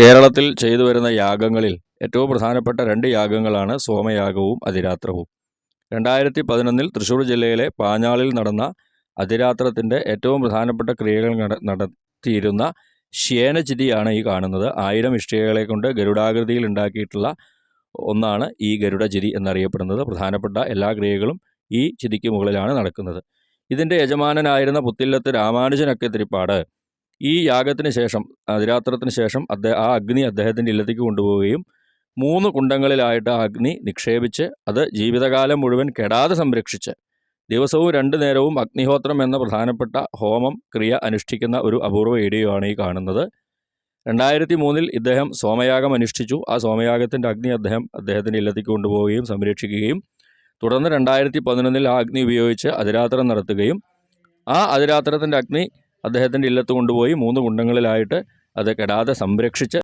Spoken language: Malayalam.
കേരളത്തിൽ ചെയ്തു വരുന്ന യാഗങ്ങളിൽ ഏറ്റവും പ്രധാനപ്പെട്ട രണ്ട് യാഗങ്ങളാണ് സോമയാഗവും അതിരാത്രവും. രണ്ടായിരത്തി പതിനൊന്നിൽ തൃശ്ശൂർ ജില്ലയിലെ പാഞ്ഞാളിൽ നടന്ന അതിരാത്രത്തിന്റെ ഏറ്റവും പ്രധാനപ്പെട്ട ക്രിയകൾ നടത്തിയിരുന്ന ശ്യേനചിതിയാണ് ഈ കാണുന്നത്. ആയിരം ഇഷ്ടികകളെ കൊണ്ട് ഗരുഡാകൃതിയിൽ ഉണ്ടാക്കിയിട്ടുള്ള ഒന്നാണ് ഈ ഗരുഡചിതി എന്നറിയപ്പെടുന്നത്. പ്രധാനപ്പെട്ട എല്ലാ ക്രിയകളും ഈ ചിതിക്ക് മുകളിലാണ് നടക്കുന്നത്. ഇതിന്റെ യജമാനനായിരുന്ന പുത്തില്ലത്ത് രാമാനുജനൊക്കെ തിരിപ്പാട് ഈ യാഗത്തിന് ശേഷം അതിരാത്രത്തിന് ശേഷം അദ്ദേഹം ആ അഗ്നി അദ്ദേഹത്തിന്റെ ഇല്ലത്തേക്ക് കൊണ്ടുപോവുകയും മൂന്ന് കുണ്ടങ്ങളിലായിട്ട് ആ അഗ്നി നിക്ഷേപിച്ച് അത് ജീവിതകാലം മുഴുവൻ കെടാതെ സംരക്ഷിച്ച് ദിവസവും രണ്ടു നേരവും അഗ്നിഹോത്രം എന്ന പ്രധാനപ്പെട്ട ഹോമം ക്രിയ അനുഷ്ഠിക്കുന്ന ഒരു അപൂർവ ആണ് ഈ കാണുന്നത്. രണ്ടായിരത്തി മൂന്നിൽ ഇദ്ദേഹം സോമയാഗം അനുഷ്ഠിച്ചു. ആ സോമയാഗത്തിന്റെ അഗ്നി അദ്ദേഹം അദ്ദേഹത്തിന്റെ ഇല്ലത്തേക്ക് കൊണ്ടുപോവുകയും സംരക്ഷിക്കുകയും തുടർന്ന് രണ്ടായിരത്തി പതിനൊന്നിൽ ആ അഗ്നി ഉപയോഗിച്ച് അതിരാത്രം നടത്തുകയും ആ അതിരാത്രത്തിന്റെ അഗ്നി അദ്ദേഹത്തിന്റെ ഇല്ലത്ത് കൊണ്ടുപോയി മൂന്ന് കുണ്ടങ്ങളിലായിട്ട് അത് കെടാതെ സംരക്ഷിച്ച്